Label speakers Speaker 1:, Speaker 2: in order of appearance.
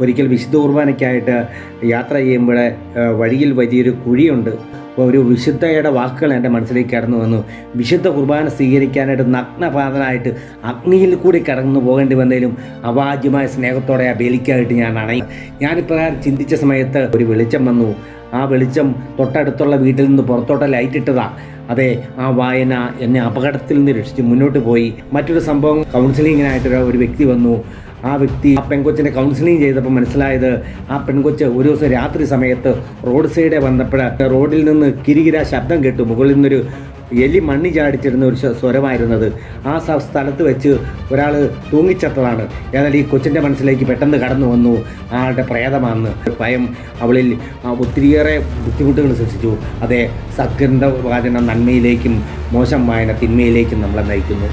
Speaker 1: ഒരിക്കൽ വിശുദ്ധ കുർബാനയ്ക്കായിട്ട് യാത്ര ചെയ്യുമ്പോൾ വഴിയിൽ വലിയൊരു കുഴിയുണ്ട്. ഒരു വിശുദ്ധയുടെ വാക്കുകൾ എന്റെ മനസ്സിലേക്ക് കടന്നു വന്നു. വിശുദ്ധ കുർബാന സ്വീകരിക്കാനായിട്ട് നഗ്നപാതനായിട്ട് അഗ്നിയിൽ കൂടി കടന്നു പോകേണ്ടി വന്നതിലും അവാജ്യമായ സ്നേഹത്തോടെ ആ ബലിക്കായിട്ട് ഞാൻ അണയും ഞാനിപ്രകാരം ചിന്തിച്ച സമയത്ത് ഒരു വെളിച്ചം വന്നു. ആ വെളിച്ചം തൊട്ടടുത്തുള്ള വീട്ടിൽ നിന്ന് പുറത്തോട്ട് ലൈറ്റ് ഇട്ടതാ. അതെ ആ വായന എന്നെ അപകടത്തിൽ നിന്ന് രക്ഷിച്ച് മുന്നോട്ട് പോയി. മറ്റൊരു സംഭവം കൗൺസിലിങ്ങിനായിട്ടൊരു ഒരു വ്യക്തി വന്നു. ആ വ്യക്തി ആ പെൺകൊച്ചിനെ കൗൺസിലിംഗ് ചെയ്തപ്പോൾ മനസ്സിലായത് ആ പെൺകൊച്ച് ഒരു ദിവസം രാത്രി സമയത്ത് റോഡ് സൈഡെ വന്നപ്പോൾ റോഡിൽ നിന്ന് കിരികിര ശബ്ദം കേട്ടു മുകളിൽ നിന്നൊരു എലി മണ്ണി ചാടിച്ചിരുന്ന ഒരു സ്വരമായിരുന്നത്. ആ സ്ഥലത്ത് വെച്ച് ഒരാൾ തൂങ്ങിച്ചത്തതാണ്. എന്നാൽ ഈ കൊച്ചിന്റെ മനസ്സിലേക്ക് പെട്ടെന്ന് കടന്നു വന്നു. ആളുടെ പ്രേതമാണെന്ന്. ഭയം അവളിൽ ഒത്തിരിയേറെ ബുദ്ധിമുട്ടുകൾ സൃഷ്ടിച്ചു. അതെ സത്കൃത വാചന നന്മയിലേക്കും മോശം വായന തിന്മയിലേക്കും നമ്മളെ നയിക്കുന്നു.